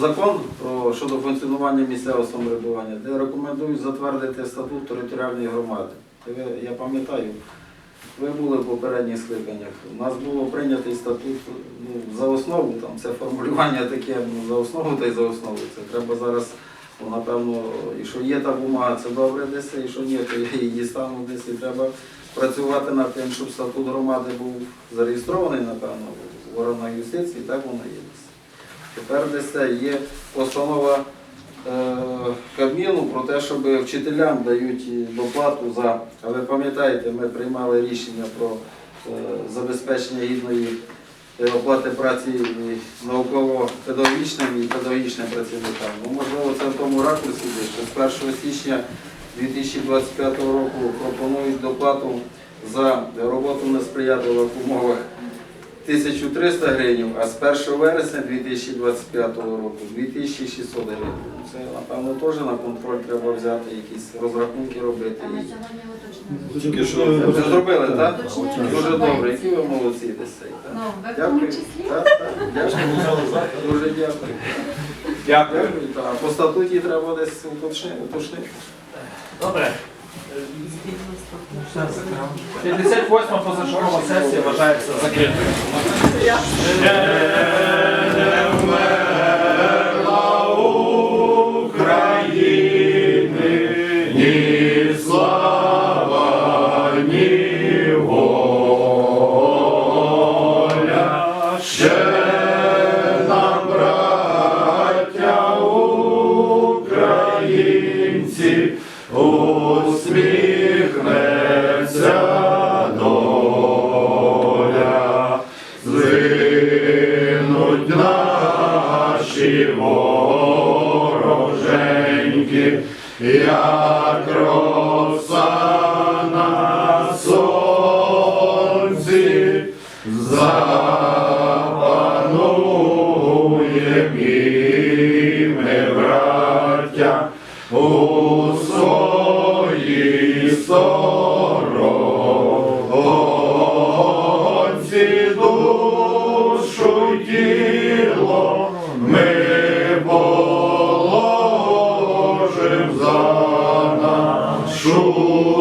закон про щодо функціонування місцевого самоврядування, де рекомендують затвердити статут територіальної громади. Я пам'ятаю, ви були в попередніх скликаннях. У нас було прийнятий статут ну, за основу, там це формулювання таке, ну, за основу та й за основу. Це треба зараз, ну, напевно, і що є та бумага, це добре десь, і що ні, то я її стану десь і треба працювати над тим, щоб статут громади був зареєстрований, напевно, в органах юстиції, так воно є. Тепер десь є постанова е, Кабміну про те, щоб вчителям дають доплату за. А ви пам'ятаєте, ми приймали рішення про е, забезпечення гідної е, оплати праці науково-педагогічним і педагогічним працівникам. Ну, можливо, це в тому ракурсі, що з 1 січня 2025 року пропонують доплату за роботу на сприятливих умовах 1300 гривень, а з 1 вересня 2025 року 2600 гривень. Це, напевно, теж на контроль треба взяти, якісь розрахунки робити. Тільки що Це вже зробили, так? Дуже добре, які ви молодці десь. цей, так? Ну, ви Дякую. Так, так, Дякую. Дуже дякую. Дякую. По статуті треба десь уточнити. Добре. 58 позачергова сесія вважається закритою. ні слава, ні наші вороженьки, як роса на сонці, запануєм і ми, браття,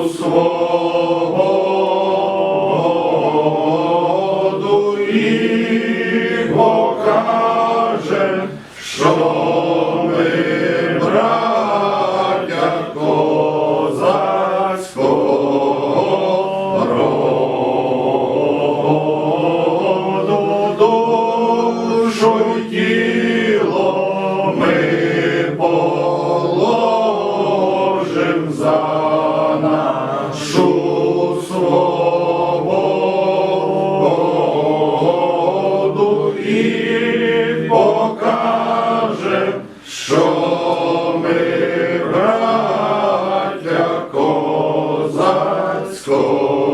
свободу і покажем, що Go.